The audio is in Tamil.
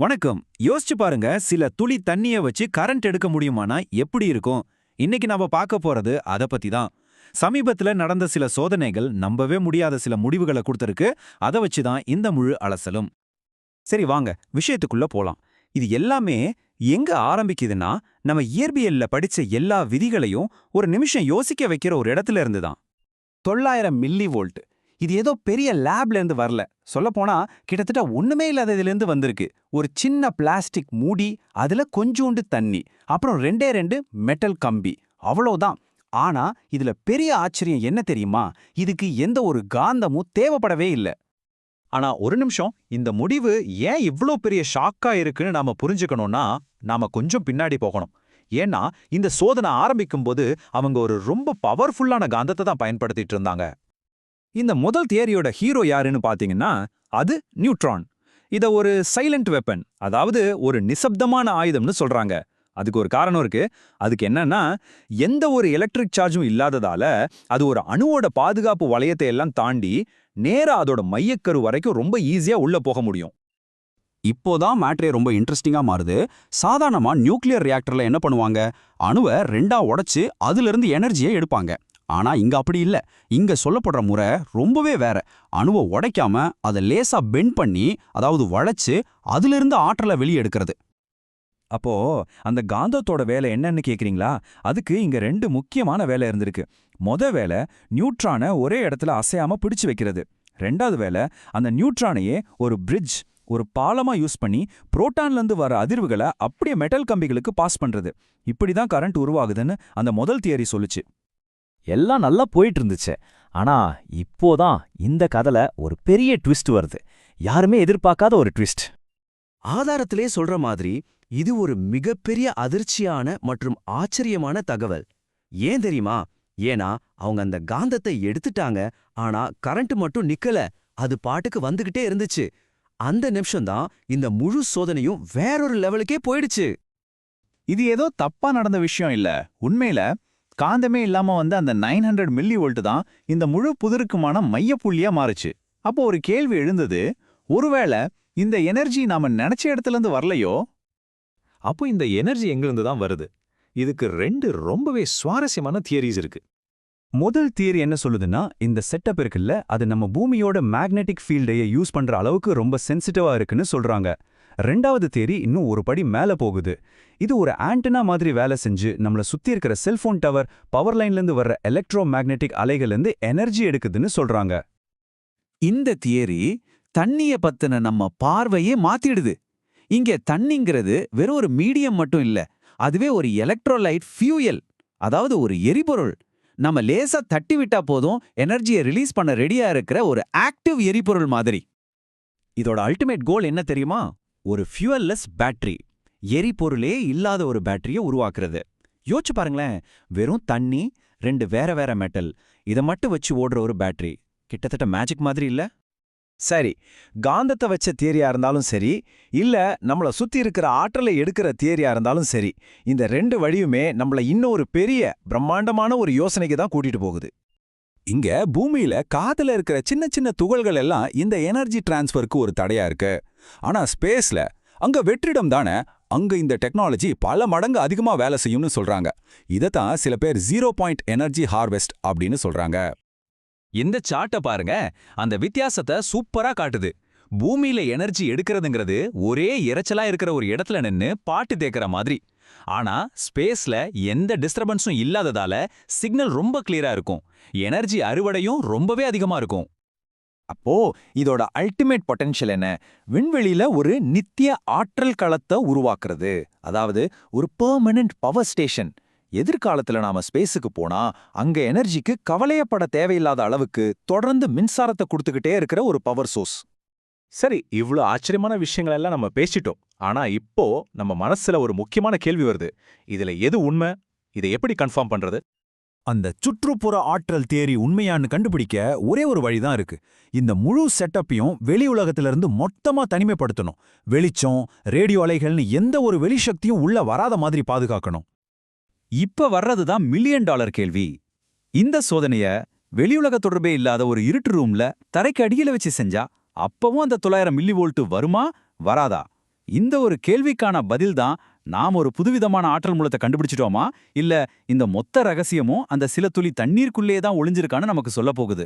வணக்கம். யோசிச்சு பாருங்க சில துளி தண்ணிய வச்சு கரண்ட் எடுக்க முடியுமானா எப்படி இருக்கும்? இன்னைக்கு நாம பார்க்க போறது அத பத்தி தான். சமீபத்துல நடந்த சில சோதனைகள் நம்பவே முடியாத சில முடிவுகளை கொடுத்திருக்கு. அதை வச்சு தான் இந்த முழு அலசலும். சரி வாங்க. விஷயத்துக்குள்ள போலாம். இது எல்லாமே எங்க ஆரம்பிக்குதுன்னா நம்ம இயற்பியல்ல படிச்ச எல்லா விதிகளையும் ஒரு நிமிஷம் யோசிக்க வைக்கிற ஒரு இடத்துல இருந்து தான். தொள்ளாயிரம் மில்லி வோல்ட். இது ஏதோ பெரிய லேப்ல இருந்து வரல. சொல்லப்போனா கிட்டத்தட்ட ஒண்ணுமே இல்லாததுலேருந்து வந்திருக்கு. ஒரு சின்ன பிளாஸ்டிக் மூடி அதுல கொஞ்சோண்டு தண்ணி அப்புறம் ரெண்டே ரெண்டு மெட்டல் கம்பி அவ்வளோதான். ஆனா இதுல பெரிய ஆச்சரியம் என்ன தெரியுமா? இதுக்கு எந்த ஒரு காந்தமும் தேவைப்படவே இல்ல. ஆனா ஒரு நிமிஷம் இந்த முடிவு ஏன் இவ்ளோ பெரிய ஷாக்கா இருக்குன்னு நாம புரிஞ்சுக்கணும்னா நாம கொஞ்சம் பின்னாடி போகணும். ஏன்னா இந்த சோதனை ஆரம்பிக்கும்போது அவங்க ஒரு ரொம்ப பவர்ஃபுல்லான காந்தத்தை தான் பயன்படுத்திட்டு இருந்தாங்க. இந்த முதல் தியரியோட ஹீரோ யாருன்னு பாத்தீங்கன்னா அது நியூட்ரான். இத ஒரு சைலண்ட் வெப்பன் அதாவது ஒரு நிசப்தமான ஆயுதம்னு சொல்றாங்க. அதுக்கு ஒரு காரணம் இருக்கு. அதுக்கு என்னன்னா எந்த ஒரு எலக்ட்ரிக் சார்ஜும் இல்லாததால அது ஒரு அணுவோட பாதுகாப்பு வளையத்தை எல்லாம் தாண்டி நேரா அதோட மையக்கரு வரைக்கும் ரொம்ப ஈஸியா உள்ள போக முடியும். இப்போதான் மேட்ரே ரொம்ப இன்ட்ரெஸ்டிங்கா மாறுது. சாதாரணமா நியூக்ளியர் ரியாக்டர்ல என்ன பண்ணுவாங்க? அணுவை ரெண்டா உடைச்சு அதுல இருந்து எனர்ஜியை எடுப்பாங்க. ஆனா இங்க அப்படி இல்ல. இங்க சொல்லப்படுற முறை ரொம்பவே வேற. அணுவை உடைக்காம அதை லேசா பெண்ட் பண்ணி அதாவது வளைச்சு அதுல இருந்து ஆற்றலை வெளியெடுக்கிறது. அப்போ அந்த காந்தத்தோட வேலை என்னன்னு கேக்குறீங்களா? அதுக்கு இங்க ரெண்டு முக்கியமான வேலை இருந்திருக்கு. மொத வேலை நியூட்ரானை ஒரே இடத்துல அசையாம பிடிச்சு வைக்கிறது. ரெண்டாவது வேலை அந்த நியூட்ரானையே ஒரு பிரிட்ஜ் ஒரு பாலமா யூஸ் பண்ணி புரோட்டான்ல இருந்து வர அதிர்வுகளை அப்படியே மெட்டல் கம்பிகளுக்கு பாஸ் பண்றது. இப்படிதான் கரண்ட் உருவாகுதுன்னு அந்த முதல் தியரி சொல்லுச்சு. எல்லாம் நல்லா போயிட்டு இருந்துச்சு ஆனா இப்போதான் இந்த கதைல ஒரு பெரிய ட்விஸ்ட் வருது. யாருமே எதிர்பார்க்காத ஒரு ட்விஸ்ட். ஆதாரத்திலே சொல்ற மாதிரி இது ஒரு மிகப்பெரிய அதிர்ச்சியான மற்றும் ஆச்சரியமான தகவல். ஏன் தெரியுமா? ஏன்னா அவங்க அந்த காந்தத்தை எடுத்துட்டாங்க ஆனா கரண்ட் மட்டும் நிக்கல. அது பாட்டுக்கு வந்துகிட்டே இருந்துச்சு. அந்த நிமிஷம்தான் இந்த முழு சோதனையும் வேறொரு லெவலுக்கே போயிடுச்சு. இது ஏதோ தப்பா நடந்த விஷயம் இல்ல. உண்மையில காந்தமே இல்லாம வந்த அந்த நைன் ஹண்ட்ரட் மில்லி வோல்ட் தான் இந்த முழு புதிருக்குமான மையப்புள்ளியா மாறுச்சு. அப்போ ஒரு கேள்வி எழுந்தது ஒருவேளை இந்த எனர்ஜி நாம நினைச்ச இடத்துல இருந்து வரலையோ? அப்போ இந்த எனர்ஜி எங்கிருந்து தான் வருது? இதுக்கு ரெண்டு ரொம்பவே சுவாரஸ்யமான தியரிஸ் இருக்கு. முதல் தியரி என்ன சொல்லுதுன்னா இந்த செட்டப் இருக்குல்ல அது நம்ம பூமியோட மேக்னெட்டிக் ஃபீல்டையை யூஸ் பண்ற அளவுக்கு ரொம்ப சென்சிட்டிவா இருக்குன்னு சொல்றாங்க. ரெண்டாவது தேரி இன்னும் ஒரு படி மேல போகுது. இது ஒரு ஆண்டனா மாதிரி வேலை செஞ்சு நம்மள சுத்தி இருக்கிற செல்போன் டவர் பவர் இருந்து வர்ற எலக்ட்ரோ மேக்னெட்டிக் அலைகள்ல இருந்து எனர்ஜி எடுக்குதுன்னு சொல்றாங்க. இந்த தியரி தண்ணிய பத்தின நம்ம பார்வையே மாத்திடுது. இங்க தண்ணிங்கிறது வெறும் ஒரு மீடியம் மட்டும் இல்ல அதுவே ஒரு எலக்ட்ரோலைட் ஃபியூயல் அதாவது ஒரு எரிபொருள். நம்ம லேசா தட்டி விட்டா போதும் எனர்ஜியை ரிலீஸ் பண்ண ரெடியா இருக்கிற ஒரு ஆக்டிவ் எரிபொருள் மாதிரி. இதோட அல்டிமேட் கோல் என்ன தெரியுமா? ஒரு ஃபியூவல்லெஸ் பேட்டரி எரிபொருளே இல்லாத ஒரு பேட்டரியை உருவாக்குறது. யோசிச்சு பாருங்களேன் வெறும் தண்ணி ரெண்டு வேற வேற மெட்டல் இதை மட்டும் வச்சு ஓடுற ஒரு பேட்டரி கிட்டத்தட்ட மேஜிக் மாதிரி இல்ல? சரி காந்தத்தை வச்ச தியரியா இருந்தாலும் சரி இல்ல நம்மள சுத்தி இருக்கிற ஆற்றலை எடுக்கிற தியரியா இருந்தாலும் சரி இந்த ரெண்டு வழியுமே நம்மள இன்னொரு பெரிய பிரம்மாண்டமான ஒரு யோசனைக்கு தான் கூட்டிட்டு போகுது. இங்க பூமியில காத்துல இருக்கிற சின்ன சின்ன துகள்கள் எல்லாம் இந்த எனர்ஜி டிரான்ஸ்ஃபருக்கு ஒரு தடையா இருக்கு. ஆனா ஸ்பேஸ்ல அங்க வெற்றிடம் தானே அங்க இந்த டெக்னாலஜி பல மடங்கு அதிகமா வேலை செய்யும்னு சொல்றாங்க. தான் சில பேர் ஜீரோ பாயிண்ட் எனர்ஜி ஹார்வெஸ்ட் அப்படின்னு சொல்றாங்க. இந்த சார்ட்ட பாருங்க அந்த வித்தியாசத்தை சூப்பரா காட்டுது. பூமியில எனர்ஜி எடுக்கிறதுங்கிறது ஒரே இறைச்சலா இருக்கிற ஒரு இடத்துல நின்னு பாட்டு தேக்கிற மாதிரி. ஆனா ஸ்பேஸ்ல எந்த டிஸ்டர்பன்ஸும் இல்லாததால சிக்னல் ரொம்ப கிளியரா இருக்கும். எனர்ஜி அறுவடையும் ரொம்பவே அதிகமா இருக்கும். அப்போ இதோட அல்டிமேட் பொட்டன்ஷியல் என்ன? விண்வெளியில ஒரு நித்திய ஆற்றல் களத்தை உருவாக்குறது. அதாவது ஒரு பெர்மனன்ட் பவர் ஸ்டேஷன் எதிர்காலத்துல நாம ஸ்பேஸுக்கு போனா அங்க எனர்ஜிக்கு கவலையப்பட தேவையில்லாத அளவுக்கு தொடர்ந்து மின்சாரத்தை கொடுத்துக்கிட்டே இருக்கிற ஒரு பவர் சோர்ஸ் சரி இவ்ளோ ஆச்சரியமான விஷயங்கள் எல்லாம் நம்ம பேசிட்டோம். ஆனா இப்போ நம்ம மனசுல ஒரு முக்கியமான கேள்வி வருது. இதுல எது உண்மை? இதை எப்படி கன்ஃபார்ம் பண்றது? அந்த சுற்றுப்புற ஆற்றல் தேரி உண்மையான்னு கண்டுபிடிக்க ஒரே ஒரு வழிதான் இருக்கு. இந்த முழு செட்டப்பையும் வெளி உலகத்திலிருந்து மொத்தமா தனிமைப்படுத்தணும். வெளிச்சம் ரேடியோ அலைகள்னு எந்த ஒரு வெளிசக்தியும் உள்ள வராத மாதிரி பாதுகாக்கணும். இப்ப வர்றதுதான் மில்லியன் டாலர் கேள்வி. இந்த சோதனைய வெளியுலக தொடர்பே இல்லாத ஒரு இருட்டு ரூம்ல தரைக்கு அடியில வச்சு செஞ்சா அப்பவும் அந்த தொள்ளாயிரம் மில்லி வோல்ட்டு வருமா? வராதா? இந்த ஒரு கேள்விக்கான பதில் தான் நாம் ஒரு புதுவிதமான ஆற்றல் மூலத்தை கண்டுபிடிச்சிட்டோமா? இல்ல இந்த மொத்த ரகசியமும் அந்த சில துளி தண்ணீருக்குள்ளேயே தான் ஒளிஞ்சிருக்கான்னு நமக்கு சொல்ல போகுது.